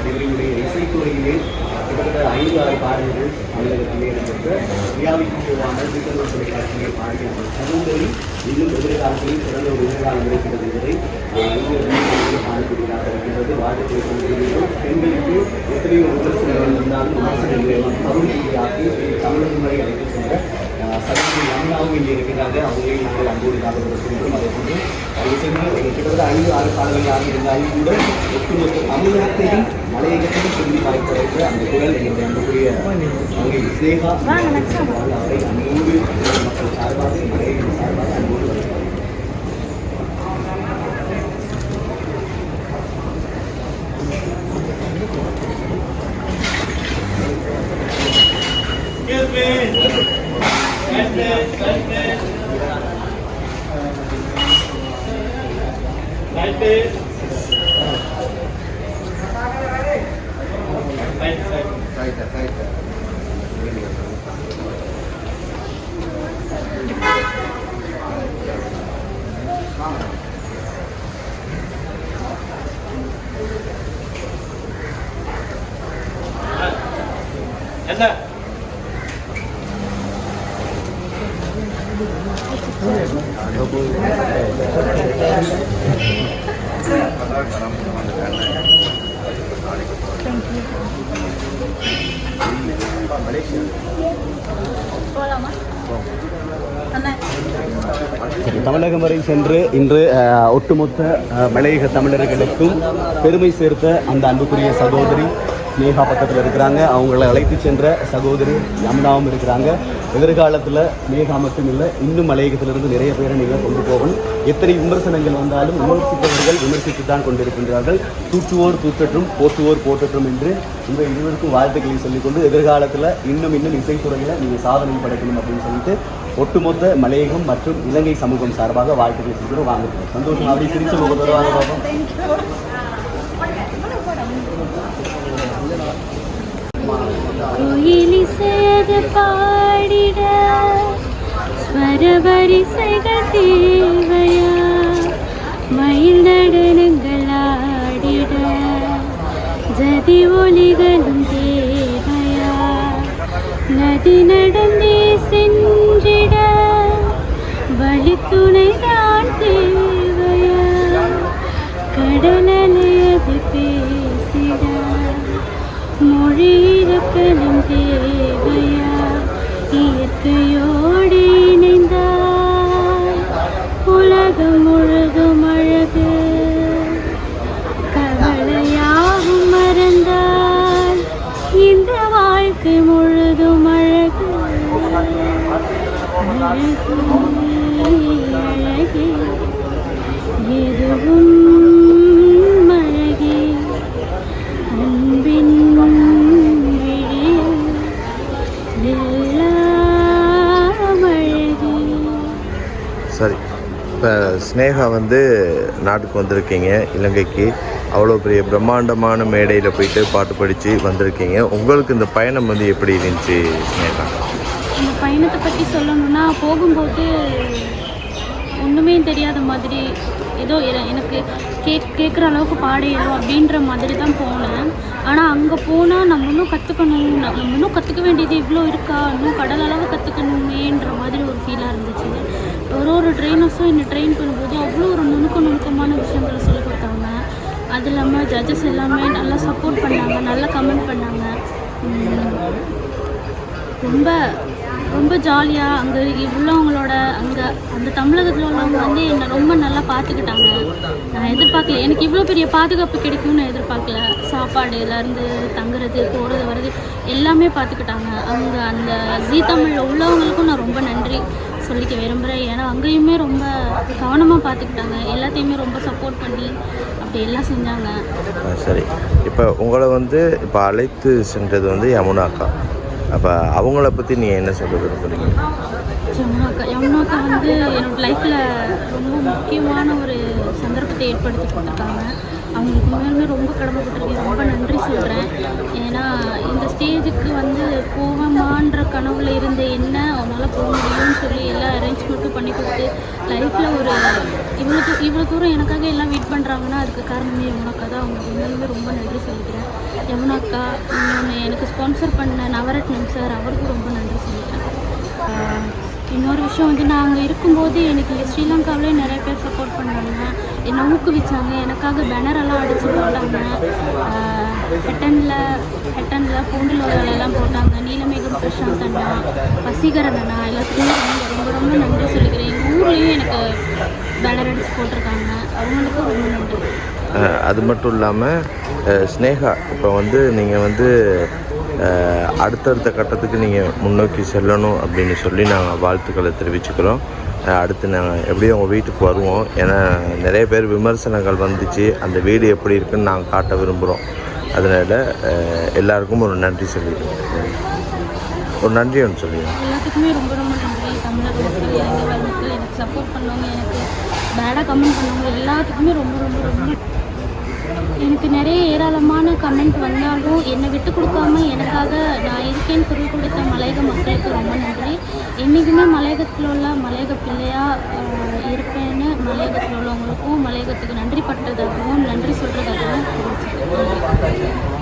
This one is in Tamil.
இவர்களுடைய இசைத்துறையிலே கிட்டத்தட்ட ஐந்து ஆறு பாடல்கள் தமிழகத்திலே இடம்பெற்ற ரியாலிட்டியான வீட்டர் தொலைக்காட்சியை பாடிய அந்த சகோதரி இன்னும் எதிர்காலத்திலும் சிறந்த ஒரு எதிர்காலம் இருக்கிறது என்பதை காணக்கூடியதாக இருக்கின்றது வாழ்க்கை பெண்களுக்கு எத்தனையோ விமர்சனங்கள் இருந்தாலும் விமர்சனங்களை மொழியாக்கி தமிழ் வரை அழைத்து அண்ணாவும் இங்கே இருக்கிறாங்க அவங்களையும் நாங்கள் அன்போடு ஞாபகப்படுத்துகின்றோம் அதே போன்று கிட்டத்தட்ட ஐந்து ஆறு பாடல்களாக இருந்தாலும் கூட ஒட்டுமொத்த தமிழகத்தையும் மலையகத்தையும் சொல்லி பார்க்கிற அந்த குரல் எங்களுடைய அன்புக்குரிய அங்கே ஸ்னேகா. அவரை அன்போடு மக்கள் சார்பாக மலையகம் சார்பாக அன்போடு வருகிறார் தமிழகம் வரை சென்று இன்று ஒட்டுமொத்த மலையக தமிழர்களுக்கும் பெருமை சேர்த்த அந்த அன்புக்குரிய சகோதரி நேகா பக்கத்தில் இருக்கிறாங்க. அவங்கள அழைத்து சென்ற சகோதரி யமுனாவும் இருக்கிறாங்க. எதிர்காலத்தில் நேஹா மட்டும் இல்லை. இன்னும் மலையகத்திலிருந்து நிறைய பேரை நீங்கள் கொண்டு போகணும். எத்தனை விமர்சனங்கள் வந்தாலும் விமர்சிப்பவர்கள் விமர்சித்து தான் கொண்டிருக்கின்றார்கள். தூற்றுவோர் தூற்றட்டும் போற்றுவோர் போற்றட்டும் என்று இந்த இருவருக்கும் வாழ்த்துக்களை சொல்லிக்கொண்டு எதிர்காலத்தில் இன்னும் இன்னும் இசைத்துறையில் நீங்கள் சாதனை படைக்கணும் அப்படின்னு சொல்லிட்டு ஒட்டுமொத்த மலையகம் மற்றும் இலங்கை சமூகம் சார்பாக வாழ்த்துக்களை சொல்கிறோம் வாங்க. சந்தோஷம் அப்படி சிரிச்ச முகத்தோடு வாங்க பார்ப்போம் கோயிலிசையது பாடிட ஸ்வரவரிசைகள் தேவையா மயில் நடனங்கள் ஆடிட ஜதி ஒலிகளும் தேவையா நதி நடந்தே இயற்கையோடு இணைந்தால் உலகம் முழுதும் அழகு. கவலையாகும் மறந்தால் இந்த வாழ்க்கை முழுதும் அழகு. அழகு அழகே எதுவும் அழகே அன்பின் ஸ்னேகா வந்து நாட்டுக்கு வந்திருக்கீங்க இலங்கைக்கு. அவ்வளோ பெரிய பிரம்மாண்டமான மேடையில் போயிட்டு பாட்டு படித்து வந்திருக்கீங்க. உங்களுக்கு இந்த பயணம் வந்து எப்படி இருந்துச்சு ஸ்னேகா? இந்த பயணத்தை பற்றி சொல்லணும்னா போகும்போது ஒன்றுமே தெரியாத மாதிரி ஏதோ எனக்கு கேக் கேட்குற அளவுக்கு பாடையிடும் அப்படின்ற மாதிரி தான் போனேன். ஆனால் அங்கே போனால் நம்ம இன்னும் கற்றுக்கணும் நம்ம இன்னும் கற்றுக்க வேண்டியது இவ்வளோ இருக்கா? இன்னும் கடல் அளவு கற்றுக்கணுமேன்ற மாதிரி ஒரு ஃபீலாக இருந்துச்சு. ஒரு ஒரு ட்ரெயினர்ஸும் என்னை ட்ரெயின் பண்ணும்போது அவ்வளோ ஒரு நுணுக்க நுணுக்கமான விஷயங்களை சொல்லிக் கொடுத்தாங்க. அது இல்லாமல் ஜட்ஜஸ் எல்லாமே நல்லா சப்போர்ட் பண்ணாங்க நல்லா கமெண்ட் பண்ணாங்க. ரொம்ப ரொம்ப ஜாலியாக அங்கே உள்ளவங்களோட அங்கே அந்த தமிழகத்தில் உள்ளவங்க வந்து என்னை ரொம்ப நல்லா பார்த்துக்கிட்டாங்க. நான் எதிர்பார்க்கல எனக்கு இவ்வளோ பெரிய பாதுகாப்பு கிடைக்கும்னு எதிர்பார்க்கல. சாப்பாடுலேருந்து தங்குறது போகிறது வர்றது எல்லாமே பார்த்துக்கிட்டாங்க. அங்கே அந்த ஜீ தமிழில் உள்ளவங்களுக்கும் நான் ரொம்ப நன்றி. சொல்லிக்க விரும்புகிறேன் ஏன்னா அங்கேயுமே ரொம்ப கவனமாக பார்த்துக்கிட்டாங்க எல்லாத்தையுமே ரொம்ப சப்போர்ட் பண்ணி அப்படி எல்லாம் செஞ்சாங்க. சரி. இப்போ உங்களை வந்து இப்போ அழைத்து சென்றது வந்து யமுனாக்கா அப்போ அவங்கள பற்றி நீங்கள் என்ன சொல்ல விரும்புகிறீங்க யமுனாக்கா யமுனாக்கா வந்து என்னோட லைஃப்பில் ரொம்ப முக்கியமான ஒரு சந்தர்ப்பத்தை ஏற்படுத்தி கொடுத்துருக்காங்க. அவங்களுக்கு உண்மையுமே ரொம்ப கடமைப்பட்டிருக்கேன். ரொம்ப நன்றி சொல்கிறேன் ஏன்னா இந்த ஸ்டேஜுக்கு வந்து போவேமான்ற கனவுல இருந்த என்ன முடியும்னு சொல்லி எல்லா அரேஞ்ச்மெண்ட்டும் பண்ணி கொடுத்து லைஃப்பில் ஒரு இவ்வளோ இவ்வளோ தூரம் எனக்காக எல்லாம் வெயிட் பண்ணுறாங்கன்னா அதுக்கு காரணமே யமுனாக்கா தான். அவங்களுக்கு உண்மையுமே ரொம்ப நன்றி சொல்லிக்கிறேன். யமுனாக்கா நான் எனக்கு ஸ்பான்சர் பண்ண நவரத்னம் சார் அவருக்கும் ரொம்ப நன்றி சொல்லிக்கிறேன். இன்னொரு விஷயம் வந்து நான் அங்கே இருக்கும்போது எனக்கு ஸ்ரீலங்காவிலே நிறைய பேர் சப்போர்ட் பண்ணாங்க என்னை ஊக்குவிச்சாங்க. எனக்காக பேனரெல்லாம் அடித்து போட்டாங்க. ஹெட்டனில் ஹெட்டனில் பூண்டில் எல்லாம் போட்டாங்க. நீலமேகம் பிரசாந்த் அண்ணா வசீகரன் அண்ணா எல்லாத்துக்குமே ரொம்ப ரொம்ப நன்றி சொல்லிக்கிறேன். எங்கள் ஊர்லேயும் எனக்கு பேனர் அடித்து போட்டிருக்காங்க. அவங்களுக்கும் ரொம்ப நன்றி. அது மட்டும் இல்லாமல் ஸ்னேகா இப்போ வந்து நீங்கள் வந்து அடுத்தடுத்த கட்டத்துக்கு நீங்கள் முன்னோக்கி செல்லணும் அப்படின்னு சொல்லி நாங்கள் வாழ்த்துக்களை தெரிவிச்சுக்கிறோம். அடுத்து நாங்கள் எப்படியும் உங்கள் வீட்டுக்கு வருவோம். ஏன்னா நிறைய பேர் விமர்சனங்கள் வந்துச்சு. அந்த வீடு எப்படி இருக்குன்னு நாங்கள் காட்ட விரும்புகிறோம் அதனால் எல்லாருக்கும் ஒரு நன்றி சொல்லிடுவோம் ஒரு நன்றி ஒன்று சொல்லிடுவோம் எல்லாத்துக்குமே ரொம்ப ரொம்ப நன்றி. தமிழக எனக்கு சப்போர்ட் பண்ணவங்க எனக்கு பேடாக கமெண்ட் பண்ணவங்க எல்லாத்துக்குமே ரொம்ப ரொம்ப ரொம்ப எனக்கு நிறைய ஏராளமான கமெண்ட் வந்தாலும் என்னை விட்டு கொடுக்காம எனக்காக நான் இருக்கேன்னு குரல் கொடுத்த மலையக மக்களுக்கு ரொம்ப நன்றி. என்றைக்குமே மலையகத்தில் உள்ள மலையக பிள்ளையாக இருப்பேன்னு மலையகத்தில் உள்ளவங்களுக்கும் மலையகத்துக்கு நன்றி பட்டதாகவும் நன்றி சொல்கிறதாகவும் தெரிவிச்சுக்கிறேன்.